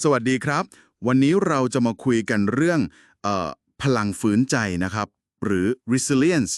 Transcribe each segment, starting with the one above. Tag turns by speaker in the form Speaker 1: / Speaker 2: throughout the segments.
Speaker 1: สวัสดีครับ วันนี้เราจะมาคุยกันเรื่องออพลังฝืนใจนะครับ หรือ resilience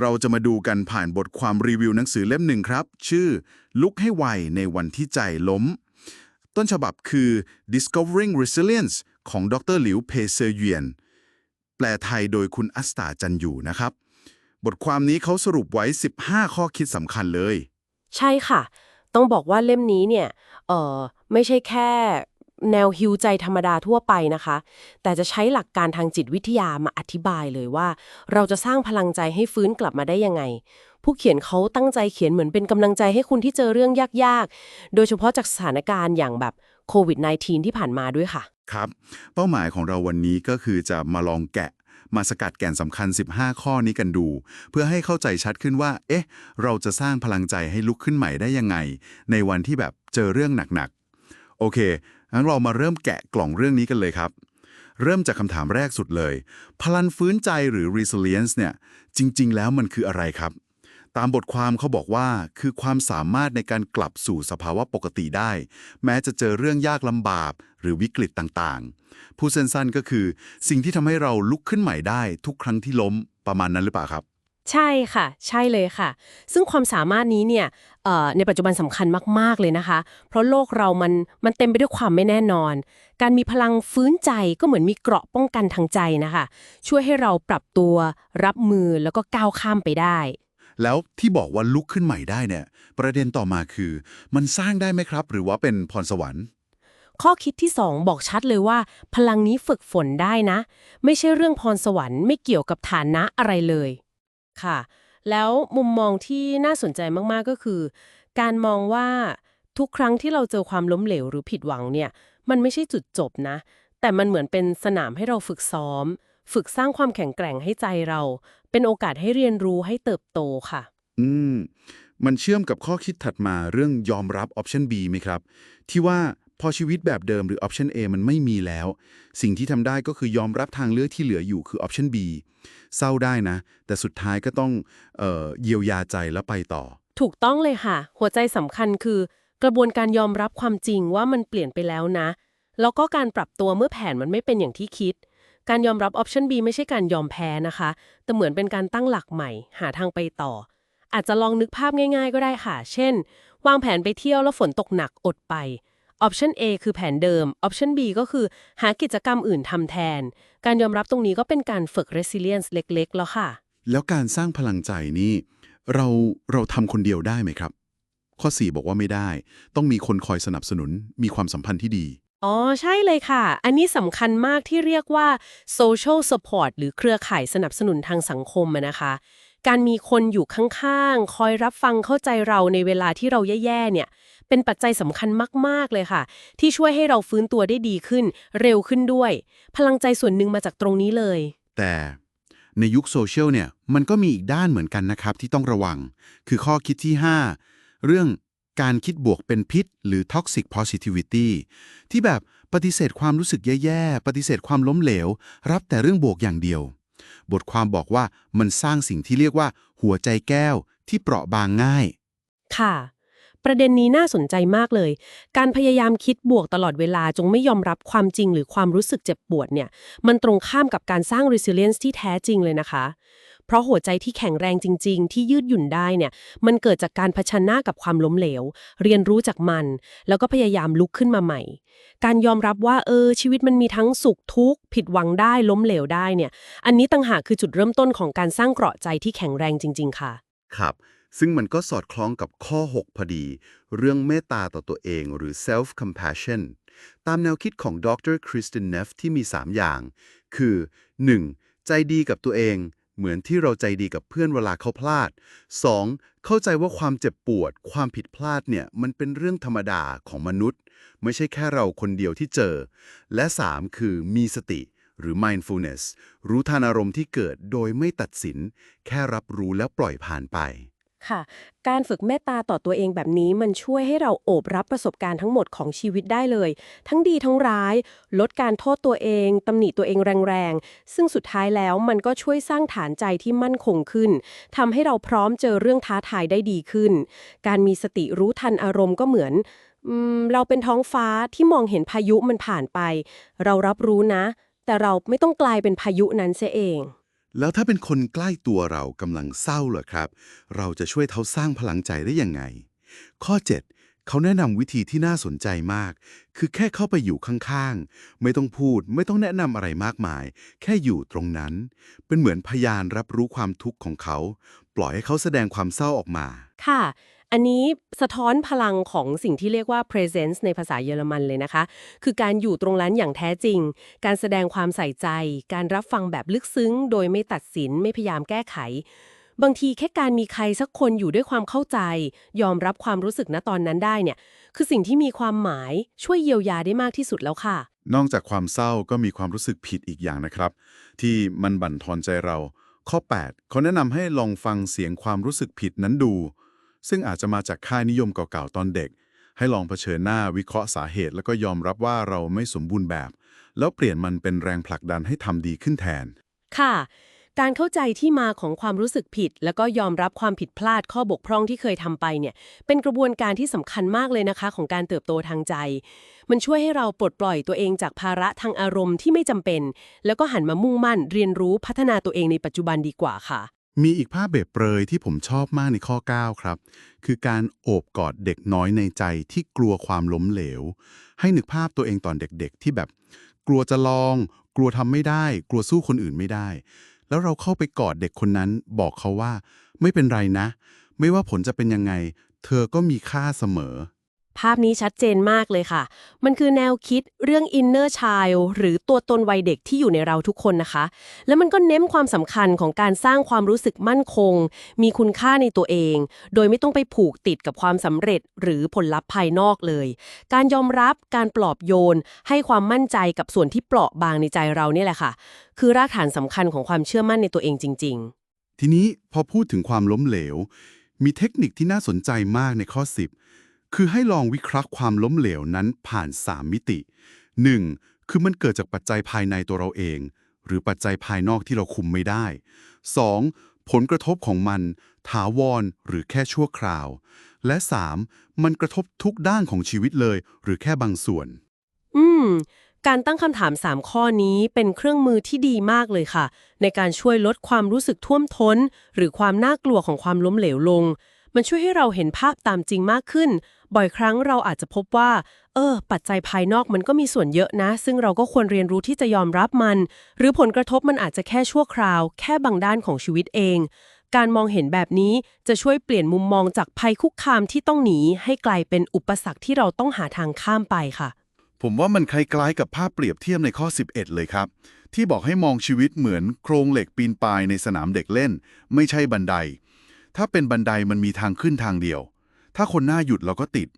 Speaker 1: เราจะมาดูกันผ่านบทความรีวิวหนังสือเล่มหนึ่งครับ ชื่อ ลุกให้ไวในวันที่ใจล้ม ต้นฉบับคือ discovering resilience ของดรหลิวเพเซเยียนแปลไทยโดยคุณอัสตาจันอยู่นะครับ บทความนี้เขาสรุปไว้ 15 ข้อคิดสำคัญเลย
Speaker 2: ใช่ค่ะ ต้องบอกว่าเล่มนี้เนี่ย เออไม่ใช่แค่ แนวฮิวใจธรรมดาทั่วไปนะคะ แต่จะใช้หลักการทางจิตวิทยามาอธิบายเลยว่า เราจะสร้างพลังใจให้ฟื้นกลับมาได้ยังไง ผู้เขียนเขาตั้งใจเขียนเหมือนเป็นกำลังใจให้คุณที่เจอเรื่องยากๆ โดยเฉพาะจากสถานการณ์อย่างแบบโควิด -19 ที่ผ่านมาด้วยค่ะ
Speaker 1: ครับ เป้าหมายของเราวันนี้ก็คือจะมาลองแกะมาสกัดแก่นสำคัญ 15 ข้อนี้กันดู เพื่อให้เข้าใจชัดขึ้นว่า เอ๊ะ เราจะสร้างพลังใจให้ลุกขึ้นใหม่ได้ยังไง ในวันที่แบบเจอเรื่องหนักๆ โอเค งั้นเรามาเริ่มแกะกล่องเรื่องนี้กันเลยครับ เริ่มจากคำถามแรกสุดเลย พลังฟื้นใจหรือ resilience เนี่ย จริง ๆ แล้วมันคืออะไรครับ ตามบทความเขาบอกว่าคือความสามารถในการกลับสู่สภาวะปกติได้ แม้จะเจอเรื่องยากลำบากหรือวิกฤตต่างๆ ผู้สั้นๆก็คือ สิ่งที่ทำให้เราลุกขึ้นใหม่ได้ทุกครั้งที่ล้มประมาณนั้นหรือเปล่าครับ
Speaker 2: ใช่ค่ะ ใช่เลยค่ะ ซึ่งความสามารถนี้เนี่ยเอ่อในปัจจุบันสำคัญมาก ๆ เลยนะคะ เพราะโลกเรามันมันเต็มไปด้วยความไม่แน่นอน การมีพลังฟื้นใจก็เหมือนมีเกราะป้องกันทางใจนะคะ ช่วยให้เราปรับตัวรับมือแล้วก็ก้าวข้ามไปได้
Speaker 1: แล้วที่บอกว่าลุกขึ้นใหม่ได้เนี่ย ประเด็นต่อมาคือ มันสร้างได้ไหมครับ หรือว่าเป็นพรสวรรค์
Speaker 2: ข้อคิดที่ 2 บอกชัดเลยว่า พลังนี้ฝึกฝนได้นะ ไม่ใช่เรื่องพรสวรรค์ไม่เกี่ยวกับฐานะอะไรเลย ค่ะ แล้วมุมมองที่น่าสนใจมากๆก็คือ การมองว่าทุกครั้งที่เราเจอความล้มเหลวหรือผิดหวังเนี่ย มันไม่ใช่จุดจบนะ แต่มันเหมือนเป็นสนามให้เราฝึกซ้อม ฝึกสร้างความแข็งแกร่งให้ใจเรา เป็นโอกาสให้เรียนรู้ให้เติบโตค่ะ
Speaker 1: อืม มันเชื่อมกับข้อคิดถัดมาเรื่องยอมรับ option B ไหมครับ ที่ว่า พอชีวิตแบบเดิมหรือ option A มันไม่มีแล้ว สิ่งที่ทำได้ก็คือยอมรับทางเลือกที่เหลืออยู่คือ option B เศร้าได้นะ แต่สุดท้ายก็ต้องเออเยียวยาใจแล้วไปต่อ
Speaker 2: ถูกต้องเลยค่ะ หัวใจสำคัญคือ กระบวนการยอมรับความจริงว่ามันเปลี่ยนไปแล้วนะ แล้วก็การปรับตัวเมื่อแผนมันไม่เป็นอย่างที่คิด การยอมรับ option B ไม่ใช่การยอมแพ้นะคะ แต่เหมือนเป็นการตั้งหลักใหม่ หาทางไปต่อ อาจจะลองนึกภาพง่าย ๆ ก็ได้ค่ะ เช่น วางแผนไปเที่ยวแล้วฝนตกหนักอดไป option A คือแผนเดิม option B ก็คือหากิจกรรมอื่นทำแทน การยอมรับตรงนี้ก็เป็นการฝึก resilience เล็ก ๆ แล้วค่ะ
Speaker 1: แล้วการสร้างพลังใจนี่เราเราทำคนเดียวได้ไหมครับ ข้อ 4 บอกว่าไม่ได้ ต้องมีคนคอยสนับสนุน มีความสัมพันธ์ที่ดี
Speaker 2: อ๋อ ใช่เลยค่ะ อันนี้สำคัญมากที่เรียกว่า social support หรือเครือข่ายสนับสนุนทางสังคมอะนะคะ การมีคนอยู่ข้างๆ คอยรับฟังเข้าใจเราในเวลาที่เราแย่ๆ เนี่ย เป็นปัจจัยสำคัญมากๆ เลยค่ะ ที่ช่วยให้เราฟื้นตัวได้ดีขึ้น เร็วขึ้นด้วย พลังใจส่วนหนึ่งมาจากตรงนี้เลย
Speaker 1: แต่ในยุคโซเชียลเนี่ย มันก็มีอีกด้านเหมือนกันนะครับ ที่ต้องระวัง คือข้อคิดที่ 5 เรื่องการคิดบวกเป็นพิษ หรือ toxic positivity ที่แบบปฏิเสธความรู้สึกแย่ๆ ปฏิเสธความล้มเหลว รับแต่เรื่องบวกอย่างเดียว บทความบอกว่ามันสร้างสิ่งที่เรียกว่า หัวใจแก้วที่เปราะบางง่าย
Speaker 2: ค่ะ ประเด็นนี้น่าสนใจมากเลย การพยายามคิดบวกตลอดเวลาจงไม่ยอมรับความจริงหรือความรู้สึกเจ็บปวดเนี่ย มันตรงข้ามกับการสร้าง resilience ที่แท้จริงเลยนะคะ เพราะหัวใจที่แข็งแรงจริง ๆ ที่ยืดหยุ่นได้เนี่ย มันเกิดจากการเผชิญหน้ากับความล้มเหลว เรียนรู้จากมัน แล้วก็พยายามลุกขึ้นมาใหม่ การยอมรับว่าเออชีวิตมันมีทั้งสุขทุกข์ผิดหวังได้ล้มเหลวได้เนี่ย อันนี้ต่างหากคือจุดเริ่มต้นของการสร้างเกราะใจที่แข็งแรงจริง ๆ ค่ะ
Speaker 1: ครับ ซึ่งมันก็สอดคล้องกับข้อ 6 พอดี เรื่องเมตตาต่อตัวเองหรือ self compassion ตามแนวคิดของดรคริสตินเนฟที่มี 3 อย่าง คือ 1. ใจดีกับตัวเอง เหมือนที่เราใจดีกับเพื่อนเวลาเขาพลาด 2. เข้าใจว่าความเจ็บปวด ความผิดพลาดเนี่ยมันเป็นเรื่องธรรมดาของมนุษย์ ไม่ใช่แค่เราคนเดียวที่เจอ และ 3. คือมีสติหรือ mindfulness รู้ทันอารมณ์ที่เกิดโดยไม่ตัดสิน แค่รับรู้แล้วปล่อยผ่านไป
Speaker 2: ค่ะ การฝึกเมตตาต่อตัวเองแบบนี้มันช่วยให้เราโอบรับประสบการณ์ทั้งหมดของชีวิตได้เลย ทั้งดีทั้งร้าย ลดการโทษตัวเองตำหนิตัวเองแรงๆ ซึ่งสุดท้ายแล้วมันก็ช่วยสร้างฐานใจที่มั่นคงขึ้นทำให้เราพร้อมเจอเรื่องท้าทายได้ดีขึ้น การมีสติรู้ทันอารมณ์ก็เหมือนเราเป็นท้องฟ้าที่มองเห็นพายุมันผ่านไป เรารับรู้นะ แต่เราไม่ต้องกลายเป็นพายุนั้นเสียเอง
Speaker 1: แล้วถ้าเป็นคนใกล้ตัวเรากำลังเศร้าเหรอครับ เราจะช่วยเขาสร้างพลังใจได้ยังไง ข้อ 7 เขาแนะนำวิธีที่น่าสนใจมาก คือแค่เข้าไปอยู่ข้างๆ ไม่ต้องพูด ไม่ต้องแนะนำอะไรมากมาย แค่อยู่ตรงนั้น เป็นเหมือนพยานรับรู้ความทุกข์ของเขา ปล่อยให้เขาแสดงความเศร้าออกมา
Speaker 2: ค่ะ อันนี้สะท้อนพลังของสิ่งที่เรียกว่า presence ในภาษาเยอรมันเลยนะคะ คือการอยู่ตรงนั้นอย่างแท้จริง การแสดงความใส่ใจ การรับฟังแบบลึกซึ้ง โดยไม่ตัดสินไม่พยายามแก้ไข บางทีแค่การมีใครสักคนอยู่ด้วยความเข้าใจ ยอมรับความรู้สึกณตอนนั้นได้เนี่ย คือสิ่งที่มีความหมายช่วยเยียวยาได้มากที่สุดแล้วค่ะ
Speaker 1: นอกจากความเศร้าก็มีความรู้สึกผิดอีกอย่างนะครับ ที่มันบั่นทอนใจเรา ข้อ 8 เขาแนะนำให้ลองฟังเสียงความรู้สึกผิดนั้นดู ซึ่งอาจจะมาจากค่านิยมเก่าๆตอนเด็ก ให้ลองเผชิญหน้าวิเคราะห์สาเหตุ แล้วก็ยอมรับว่าเราไม่สมบูรณ์แบบ แล้วเปลี่ยนมันเป็นแรงผลักดันให้ทำดีขึ้นแทน
Speaker 2: ค่ะ การเข้าใจที่มาของความรู้สึกผิด แล้วก็ยอมรับความผิดพลาดข้อบกพร่องที่เคยทำไปเนี่ย เป็นกระบวนการที่สำคัญมากเลยนะคะ ของการเติบโตทางใจ มันช่วยให้เราปลดปล่อยตัวเองจากภาระทางอารมณ์ที่ไม่จำเป็น แล้วก็หันมามุ่งมั่นเรียนรู้พัฒนาตัวเองในปัจจุบันดีกว่าค่ะ
Speaker 1: มีอีกภาพเบบเปรยที่ผมชอบมากในข้อ 9 ครับ คือการโอบกอดเด็กน้อยในใจที่กลัวความล้มเหลว ให้นึกภาพตัวเองตอนเด็กๆ ที่แบบ กลัวจะลอง กลัวทำไม่ได้ กลัวสู้คนอื่นไม่ได้ แล้วเราเข้าไปกอดเด็กคนนั้น บอกเขาว่า ไม่เป็นไรนะ ไม่ว่าผลจะเป็นยังไง เธอก็มีค่าเสมอ
Speaker 2: ภาพนี้ชัดเจนมากเลยค่ะ มันคือแนวคิดเรื่อง inner child หรือตัวตนวัยเด็กที่อยู่ในเราทุกคนนะคะ แล้วมันก็เน้นความสำคัญของการสร้างความรู้สึกมั่นคง มีคุณค่าในตัวเอง โดยไม่ต้องไปผูกติดกับความสำเร็จหรือผลลัพธ์ภายนอกเลย การยอมรับการปลอบโยน ให้ความมั่นใจกับส่วนที่เปราะบางในใจเราเนี่ยแหละค่ะ คือรากฐานสำคัญของความเชื่อมั่นในตัวเองจริง ๆ
Speaker 1: ทีนี้พอพูดถึงความล้มเหลว มีเทคนิคที่น่าสนใจมากในข้อ 10 คือให้ลองวิเคราะห์ความล้มเหลวนั้นผ่าน 3 มิติ 1. คือมันเกิดจากปัจจัยภายในตัวเราเอง หรือปัจจัยภายนอกที่เราคุมไม่ได้ 2. ผลกระทบของมัน ถาวรหรือแค่ชั่วคราว และ 3. มันกระทบทุกด้านของชีวิตเลย หรือแค่บางส่วน
Speaker 2: อืม การตั้งคำถาม 3 ข้อนี้เป็นเครื่องมือที่ดีมากเลยค่ะ ในการช่วยลดความรู้สึกท่วมท้น หรือความน่ากลัวของความล้มเหลวลง มันช่วยให้เราเห็นภาพตามจริงมากขึ้น บ่อยครั้งเราอาจจะพบว่า เออ ปัจจัยภายนอกมันก็มีส่วนเยอะนะ ซึ่งเราก็ควรเรียนรู้ที่จะยอมรับมัน หรือผลกระทบมันอาจจะแค่ชั่วคราว แค่บางด้านของชีวิตเอง การมองเห็นแบบนี้จะช่วยเปลี่ยนมุมมองจากภัยคุกคามที่ต้องหนี ให้กลายเป็นอุปสรรคที่เราต้องหาทางข้ามไปค่ะ
Speaker 1: ผมว่ามันคล้ายๆกับภาพเปรียบเทียบในข้อ 11 เลยครับ ที่บอกให้มองชีวิตเหมือนโครงเหล็กปีนป่ายในสนามเด็กเล่น ไม่ใช่บันได ถ้าเป็นบันไดมันมีทางขึ้นทางเดียว ถ้าคนหน้าหยุดเราก็ติด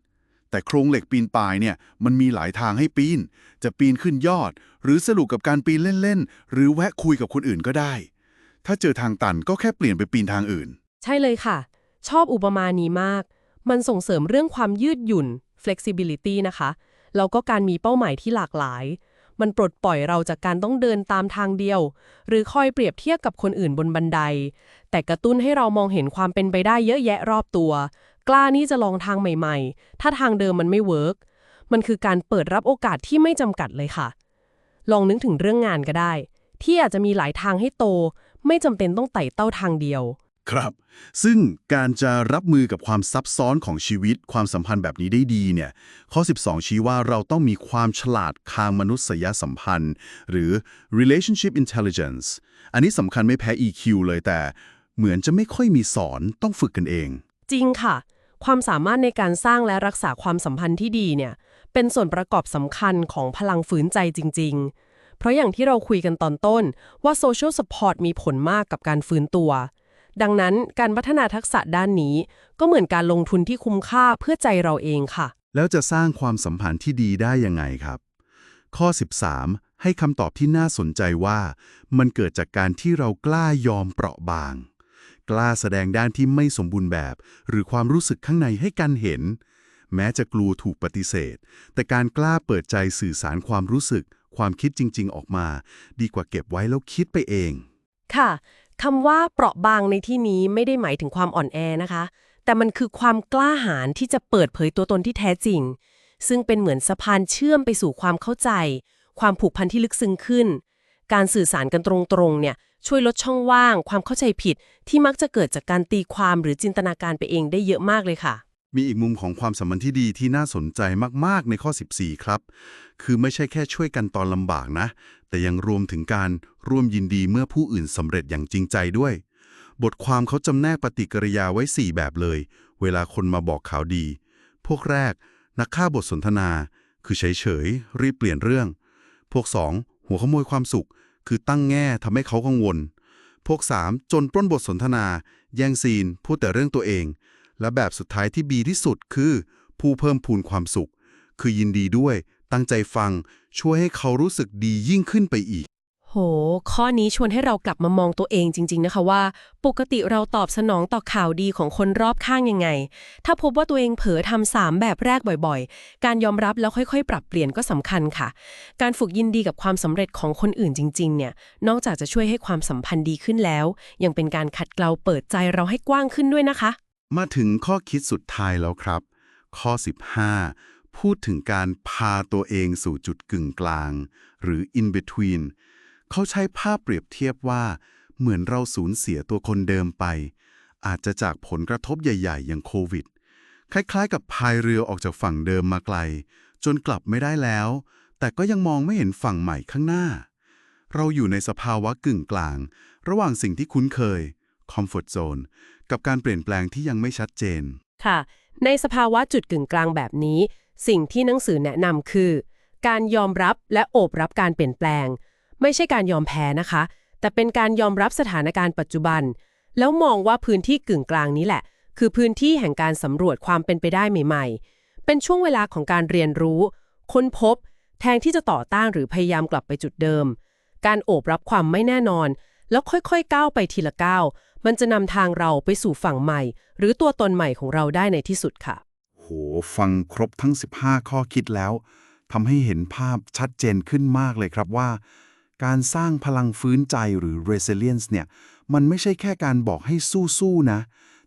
Speaker 1: แต่โครงเหล็กปีนป่ายเนี่ยมันมีหลายทางให้ปีน จะปีนขึ้นยอด หรือสรุปกับการปีนเล่นๆ หรือแวะคุยกับคนอื่นก็ได้ ถ้าเจอทางตันก็แค่เปลี่ยนไปปีนทางอื่น
Speaker 2: ใช่เลยค่ะ ชอบอุปมานี้มาก มันส่งเสริมเรื่องความยืดหยุ่น flexibility นะคะ แล้วก็การมีเป้าหมายที่หลากหลาย มันปลดปล่อยเราจากการต้องเดินตามทางเดียว หรือคอยเปรียบเทียบกับคนอื่นบนบันได แต่กระตุ้นให้เรามองเห็นความเป็นไปได้เยอะแยะรอบตัว กล้านี่จะลองทางใหม่ๆ ถ้าทางเดิมมันไม่เวิร์กมันคือการเปิดรับโอกาสที่ไม่จำกัดเลยค่ะ ลองนึกถึงเรื่องงานก็ได้ ที่อาจจะมีหลายทางให้โต ไม่จำเป็นต้องไต่เต้าทางเดียว
Speaker 1: ครับ ซึ่งการจะรับมือกับความซับซ้อนของชีวิตความสัมพันธ์แบบนี้ได้ดีเนี่ย ข้อ 12 ชี้ว่าเราต้องมีความฉลาดทางมนุษยสัมพันธ์ หรือ relationship intelligence อันนี้สำคัญไม่แพ้ EQ เลยแต่เหมือนจะไม่ค่อยมีสอนต้องฝึกกันเอง
Speaker 2: จริงค่ะ ความสามารถในการสร้างและรักษาความสัมพันธ์ที่ดีเนี่ย เป็นส่วนประกอบสำคัญของพลังฝืนใจจริง ๆ เพราะอย่างที่เราคุยกันตอนต้นว่า social support มีผลมากกับการฟื้นตัว ดังนั้นการพัฒนาทักษะด้านนี้ ก็เหมือนการลงทุนที่คุ้มค่าเพื่อใจเราเองค่ะ
Speaker 1: แล้วจะสร้างความสัมพันธ์ที่ดีได้ยังไงครับ ข้อ 13 ให้คำตอบที่น่าสนใจว่า มันเกิดจากการที่เรากล้ายอมเปราะบาง กล้าแสดงด้านที่ไม่สมบูรณ์แบบ หรือความรู้สึกข้างในให้กันเห็น แม้จะกลัวถูกปฏิเสธ แต่การกล้าเปิดใจสื่อสารความรู้สึก ความคิดจริง ๆ ออกมา ดีกว่าเก็บไว้แล้วคิดไปเอง
Speaker 2: ค่ะ คำว่าเปราะบางในที่นี้ไม่ได้หมายถึงความอ่อนแอนะคะ แต่มันคือความกล้าหาญที่จะเปิดเผยตัวตนที่แท้จริง ซึ่งเป็นเหมือนสะพานเชื่อมไปสู่ความเข้าใจ ความผูกพันที่ลึกซึ้งขึ้น การสื่อสารกันตรงๆ เนี่ยช่วยลดช่องว่าง ความเข้าใจผิดที่มักจะเกิดจากการตีความหรือจินตนาการไปเองได้เยอะมากเลยค่ะ
Speaker 1: มีอีกมุมของความสัมพันธ์ที่ดีที่น่าสนใจมาก ๆ ในข้อ 14 ครับ คือไม่ใช่แค่ช่วยกันตอนลำบากนะ แต่ยังรวมถึงการร่วมยินดีเมื่อผู้อื่นสำเร็จอย่างจริงใจด้วย บทความเขาจำแนกปฏิกิริยาไว้ 4 แบบเลย เวลาคนมาบอกข่าวดี พวกแรก นักฆ่าบทสนทนา คือเฉยๆ รีบเปลี่ยนเรื่อง พวก 2 หัวขโมยความสุข คือตั้งแง่ทำให้เขากังวล พวก 3 จนปล้นบทสนทนา แย่งซีน พูดแต่เรื่องตัวเอง และแบบสุดท้ายที่บีที่สุดคือ ผู้เพิ่มพูนความสุข คือยินดีด้วย ตั้งใจฟัง ช่วยให้เขารู้สึกดียิ่งขึ้นไปอีก
Speaker 2: โห ข้อนี้ชวนให้เรากลับมามองตัวเองจริง ๆ นะคะว่า ปกติเราตอบสนองต่อข่าวดีของคนรอบข้างยังไง ถ้าพบว่าตัวเองเผลอทำสามแบบแรกบ่อยๆ การยอมรับแล้วค่อยๆ ปรับเปลี่ยนก็สำคัญค่ะ การฝึกยินดีกับความสำเร็จของคนอื่นจริง ๆ เนี่ย นอกจากจะช่วยให้ความสัมพันธ์ดีขึ้นแล้ว ยังเป็นการขัดเกลาเปิดใจเราให้กว้างขึ้นด้วยนะคะ
Speaker 1: มาถึงข้อคิดสุดท้ายแล้วครับ ข้อ 15 พูดถึงการพาตัวเองสู่จุดกึ่งกลาง หรือ in between เขาใช้ภาพเปรียบเทียบว่า เหมือนเราสูญเสียตัวคนเดิมไป อาจจะจากผลกระทบใหญ่ๆ อย่างโควิด คล้ายๆ กับพายเรือออกจากฝั่งเดิมมาไกล จนกลับไม่ได้แล้ว แต่ก็ยังมองไม่เห็นฝั่งใหม่ข้างหน้า เราอยู่ในสภาวะกึ่งกลาง ระหว่างสิ่งที่คุ้นเคย comfort zone กับการเปลี่ยนแปลงที่ยังไม่ชัดเจน
Speaker 2: ค่ะ ในสภาวะจุดกึ่งกลางแบบนี้ สิ่งที่หนังสือแนะนำคือ การยอมรับและโอบรับการเปลี่ยนแปลง ไม่ใช่การยอมแพ้นะคะ แต่เป็นการยอมรับสถานการณ์ปัจจุบัน แล้วมองว่าพื้นที่กึ่งกลางนี้แหละ คือพื้นที่แห่งการสำรวจความเป็นไปได้ใหม่ ๆ เป็นช่วงเวลาของการเรียนรู้ ค้นพบ แทนที่จะต่อต้านหรือพยายามกลับไปจุดเดิม การโอบรับความไม่แน่นอน แล้วค่อยๆก้าวไปทีละก้าวมันจะนำทางเราไปสู่ฝั่งใหม่ หรือตัวตนใหม่ของเราได้ในที่สุดค่ะ
Speaker 1: โห ฟังครบทั้ง 15 ข้อคิดแล้วทำให้เห็นภาพชัดเจนขึ้นมากเลยครับว่า การสร้างพลังฟื้นใจหรือ resilience เนี่ย มันไม่ใช่แค่การบอกให้สู้ๆนะ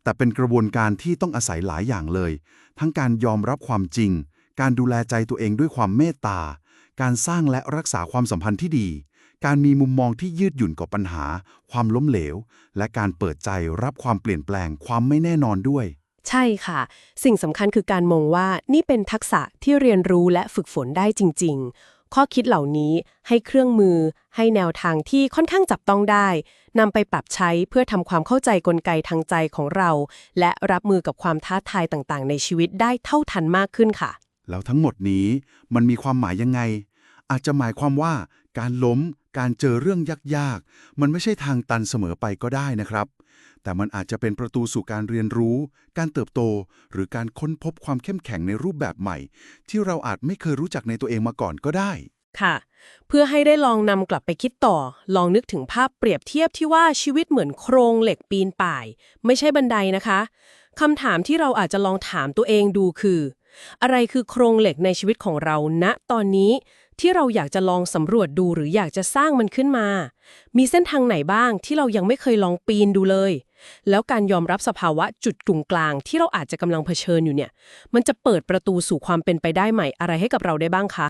Speaker 1: แต่เป็นกระบวนการที่ต้องอาศัยหลายอย่างเลย ทั้งการยอมรับความจริง การดูแลใจตัวเองด้วยความเมตตา การสร้างและรักษาความสัมพันธ์ที่ดี การมีมุมมองที่ยืดหยุ่นกับปัญหา ความล้มเหลว และการเปิดใจรับความเปลี่ยนแปลง ความไม่แน่นอนด้วย
Speaker 2: ใช่ค่ะ สิ่งสำคัญคือการมองว่านี่เป็นทักษะที่เรียนรู้และฝึกฝนได้จริง ๆ ข้อคิดเหล่านี้ให้เครื่องมือ ให้แนวทางที่ค่อนข้างจับต้องได้นำไปปรับใช้เพื่อทำความเข้าใจกลไกทางใจของเรา และรับมือกับความท้าทายต่างๆ ในชีวิตได้เท่าทันมากขึ้นค่ะ
Speaker 1: แล้วทั้งหมดนี้มันมีความหมายยังไง อาจจะหมายความว่าการล้ม การเจอเรื่องยากๆ มันไม่ใช่ทางตันเสมอไปก็ได้นะครับ แต่มันอาจจะเป็นประตูสู่การเรียนรู้ การเติบโต หรือการค้นพบความเข้มแข็งในรูปแบบใหม่ ที่เราอาจไม่เคยรู้จักในตัวเองมาก่อนก็ได้
Speaker 2: ค่ะ เพื่อให้ได้ลองนำกลับไปคิดต่อ ลองนึกถึงภาพเปรียบเทียบที่ว่าชีวิตเหมือนโครงเหล็กปีนป่าย ไม่ใช่บันไดนะคะคำถามที่เราอาจจะลองถามตัวเองดูคือ อะไรคือโครงเหล็กในชีวิตของเราณตอนนี้ ที่เราอยากจะลองสำรวจดูหรืออยากจะสร้างมันขึ้นมา มีเส้นทางไหนบ้างที่เรายังไม่เคยลองปีนดูเลย แล้วการยอมรับสภาวะจุดกึ่งกลางที่เราอาจจะกำลังเผชิญอยู่เนี่ย มันจะเปิดประตูสู่ความเป็นไปได้ใหม่อะไรให้กับเราได้บ้างคะ